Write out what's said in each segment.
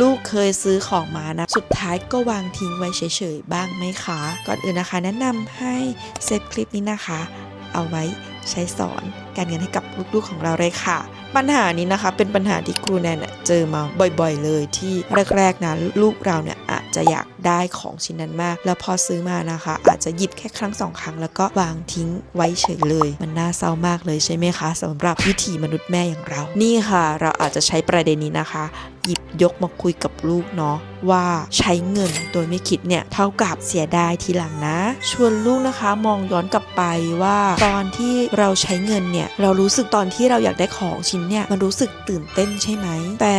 ลูกเคยซื้อของมานะ สุดท้ายก็วางทิ้งไว้เฉยๆบ้างไหมคะ ก่อนอื่นนะคะ แนะนำให้เซฟคลิปนี้นะคะ เอาไว้ใช้สอนการเงินให้กับลูกๆของเราเลยค่ะ ปัญหานี้นะคะเป็นปัญหาที่ครูแนนเจอมาบ่อยๆเลยที่แรกๆนะลูกเราเนี่ยอาจจะอยาก ได้ของชิ้นนั้นมาก แล้วพอซื้อมานะคะ อาจจะหยิบแค่ครั้งสองครั้งแล้วก็วางทิ้งไว้เฉยเลย มันน่าเศร้ามากเลยใช่ไหมคะสำหรับวิถีมนุษย์แม่อย่างเรา นี่ค่ะ เราอาจจะใช้ประเด็นนี้นะคะ หยิบยกมาคุยกับลูกเนาะว่าใช้เงินโดยไม่คิดเนี่ยเท่ากับเสียดายทีหลังนะ ชวนลูกนะคะมองย้อนกลับไปว่าตอนที่เราใช้เงินเนี่ยเรารู้สึกตอนที่เราอยากได้ของชิ้นเนี่ยมันรู้สึกตื่นเต้นใช่ไหม แต่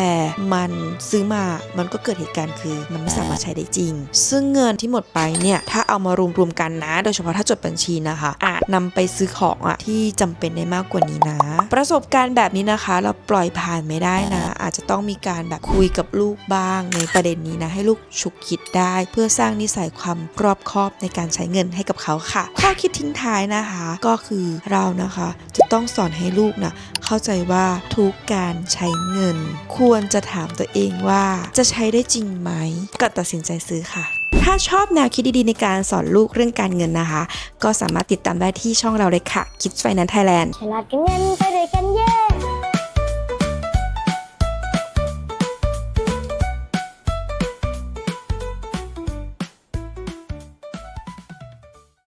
มันซื้อมามันก็เกิดเหตุการณ์คือ มันไม่สามารถใช้ได้จริงซึ่งเงินที่หมดไปเนี่ยถ้าเอามารวมๆกันนะ โดยเฉพาะถ้าจดบัญชีนะคะ อาจนำไปซื้อของอะที่จำเป็นได้มากกว่านี้นะ ประสบการณ์แบบนี้นะคะ เราปล่อยผ่านไม่ได้นะ อาจจะต้องมีการแบบคุยกับลูกบ้าง ในประเด็นนี้นะ ให้ลูกฉุกคิดได้ เพื่อสร้างนิสัยความรอบคอบในการใช้เงินให้กับเขาค่ะ ข้อคิดทิ้งท้ายนะคะ ก็คือเรานะคะ จะต้องสอนให้ลูกนะเข้าใจว่าทุกการใช้เงิน ควรจะถามตัวเองว่าจะใช้ได้จริงไหมก่อนตัดสินใจซื้อค่ะ ถ้าชอบแนวคิดดีๆในการสอนลูกเรื่องการเงินนะคะ ก็สามารถติดตามได้ที่ช่องเราเลยค่ะ Kids Finance Thailand ฉลาดกันเงินไปด้วยกันเย้